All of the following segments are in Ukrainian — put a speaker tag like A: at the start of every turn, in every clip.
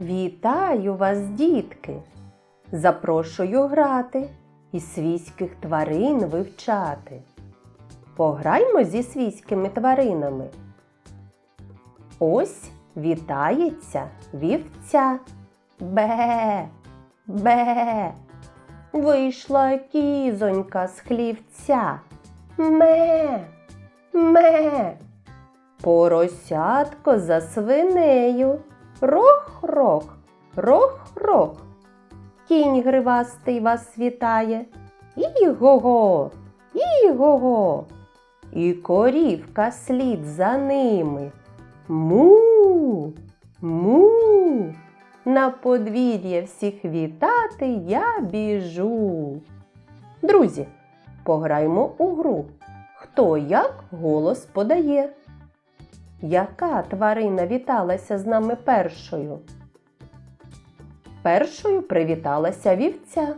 A: Вітаю вас, дітки! Запрошую грати і свійських тварин вивчати. Пограймо зі свійськими тваринами. Ось вітається вівця. Бе, бе. Вийшла кізонька з хлівця. Ме, ме. Поросятко за свинею. Рох-рох, рох-рох. Кінь гривастий вас вітає. І-го-го, і-го-го. І корівка слід за ними. Му, му. На подвір'я всіх вітати я біжу. Друзі, пограймо у гру. Хто як голос подає? Яка тварина віталася з нами першою? Першою привіталася вівця.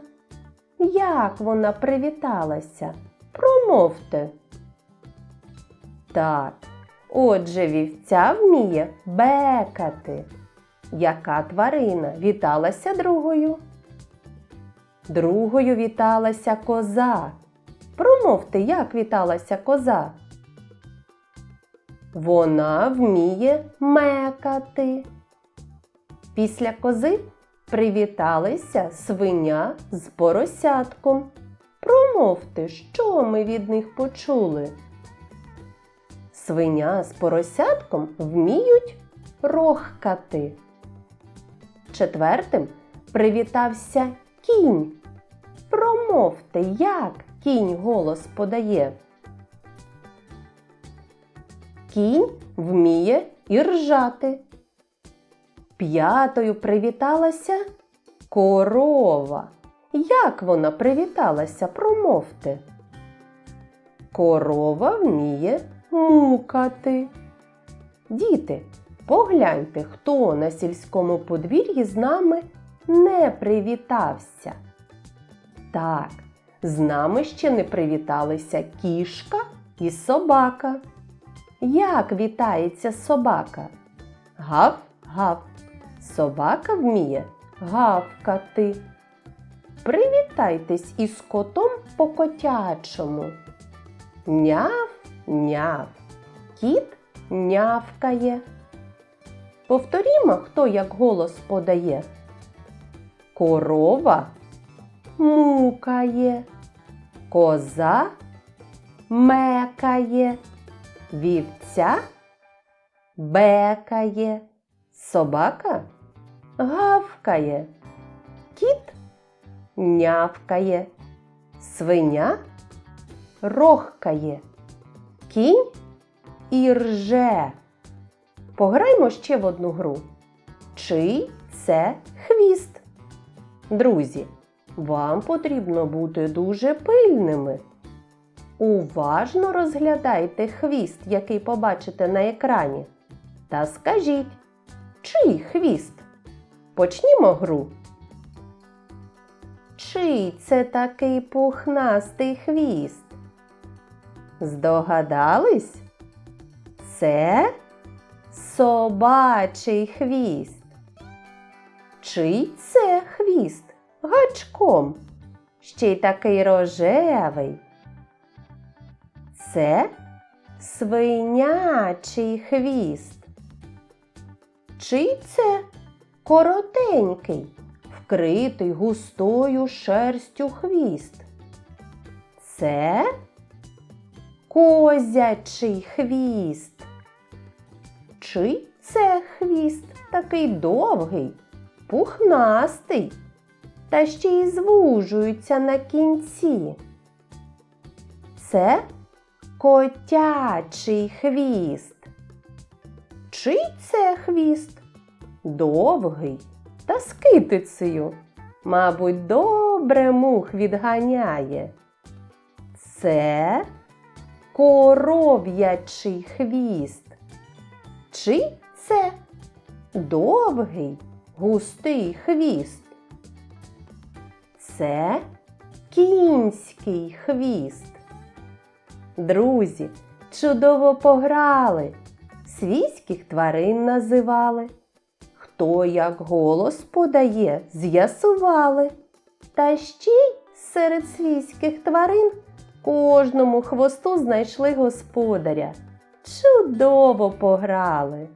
A: Як вона привіталася? Промовте. Так, отже, вівця вміє бекати. Яка тварина віталася другою? Другою віталася коза. Промовте, як віталася коза. Вона вміє мекати. Після кози привіталися свиня з поросятком. Промовте, що ми від них почули. Свиня з поросятком вміють рохкати. Четвертим привітався кінь. Промовте, як кінь голос подає. Кінь вміє і ржати. П'ятою привіталася корова. Як вона привіталася, промовте. Корова вміє мукати. Діти, погляньте, хто на сільському подвір'ї з нами не привітався. Так, з нами ще не привіталися кішка і собака. Як вітається собака? Гав-гав. Собака вміє гавкати. Привітайтесь із котом по котячому. Няв-няв. Кіт нявкає. Повторімо, хто як голос подає. Корова мукає, коза мекає, вівця бекає, собака гавкає, кіт нявкає, свиня рохкає, кінь і рже. Пограймо ще в одну гру. Чий це хвіст? Друзі, вам потрібно бути дуже пильними. Уважно розглядайте хвіст, який побачите на екрані. Та скажіть, чий хвіст? Почнімо гру. Чий це такий пухнастий хвіст? Здогадались? Це собачий хвіст. Чий це хвіст? Гачком. Ще й такий рожевий. Це свинячий хвіст. Чий це коротенький, вкритий густою шерстю хвіст? Це козячий хвіст. Чий це хвіст такий довгий, пухнастий, та ще й звужується на кінці? Це котячий хвіст. Чий це хвіст? Довгий та з китицею. Мабуть, добре мух відганяє. Це коров'ячий хвіст. Чий це довгий, густий хвіст? Це кінський хвіст. Друзі, чудово пограли, свійських тварин називали. хто як голос подає, з'ясували. Та ще й серед свійських тварин кожному хвосту знайшли господаря. Чудово пограли.